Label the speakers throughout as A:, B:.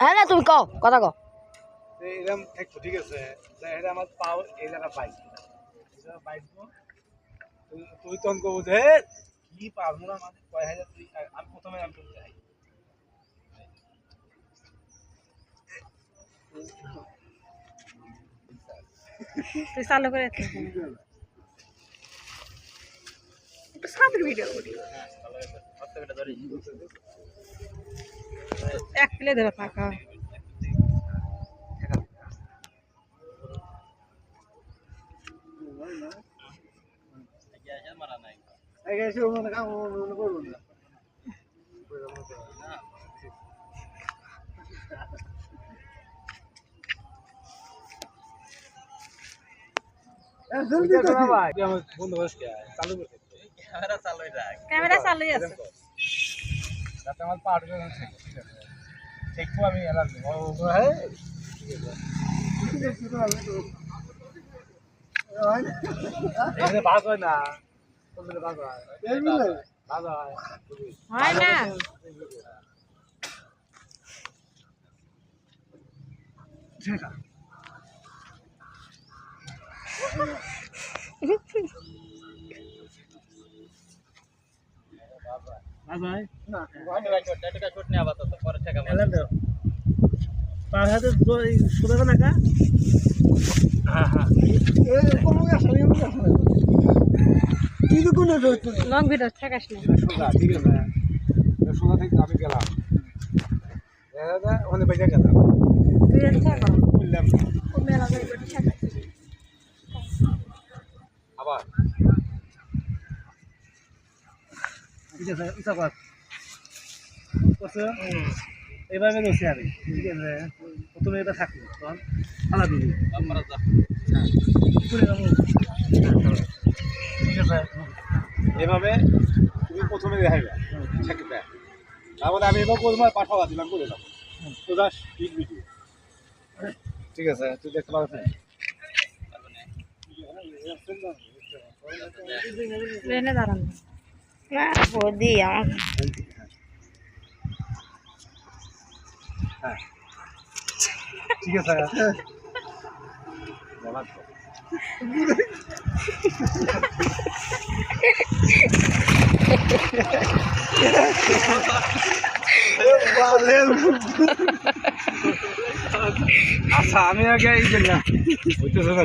A: হ্যাঁ না তুমি কও কথা কও।
B: এরকম থাকতো ঠিক আছে এটা আমার পাও এই জায়গা পাইছি পাইবো তুই তখন কবো যে কি পারব না মানে কয় হাজার তুই আমি প্রথমে আমি চাই
C: তুই চালু করে। সাদের ভিডিও করি এক প্লে দেবে
B: না জলদি তো ভাই। আমার বন্ধু বস কে চালু করতে
C: ক্যামেরা চালুই আছে।
B: যাতে আমার পাট দেখব আমি এলাম হ্যাঁ। এখানে ভাগ হয় না। ভাগ হয়? ভাগ হয়।
C: হয় না।
B: না
D: পাঁচ হাতে সোজা না কা?
B: হ্যাঁ হ্যাঁ।
C: লং ভিডিও ঠেকাস না।
B: সোজা ঠিক আছে। সোজা থেকে আমি গেলাম। দাদা ওখানে বেঁচে গেলাম।
C: তুই ঠেকা।
B: বললাম
C: ও মেলা ঠিক
D: আছে ইচ্ছা কর। করছ? এইভাবে রয়েছি আমি ঠিক আছে? প্রথমে এটা থাকল তখন দিবি।
B: ঠিক আছে? এভাবে তুমি প্রথমে দেখাইবে থাকবে তারপরে আমি এবার করব আর পাঠাওয়া দিলাম করে যাব সোজা ঠিক ভিডিও ঠিক আছে তুই দেখতে পারবে
C: ট্রেনে দাঁড়ান।
A: না বৌদি আমার
B: হ্যাঁ। ঠিক আছে আচ্ছা আমি আগে এই যে না হইতেছে না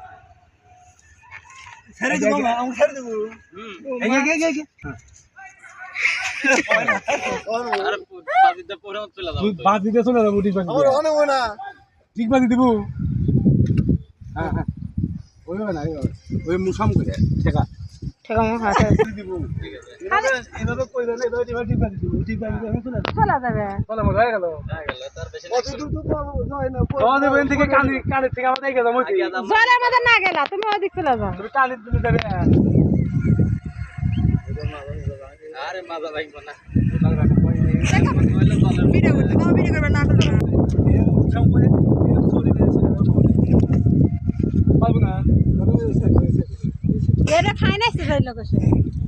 D: ছেড়ে দেবো আমি ছেড়ে দেবো
B: ঠিক
D: না
B: বাদ দিব হ্যাঁ হ্যাঁ না ওই মুসাম করে ঠেকা চলে
C: চলা যাবে।
B: মজা হয়ে
D: না।
B: থেকে আমাদের
C: না গেলা তুমি ওদিক চলে যাও।
B: তুমি কানি দিলে যাবে।
C: ভিডিও করতে দাও ভিডিও করবে না করবে
B: পারব না
C: এটা খাই না সে লোকেশন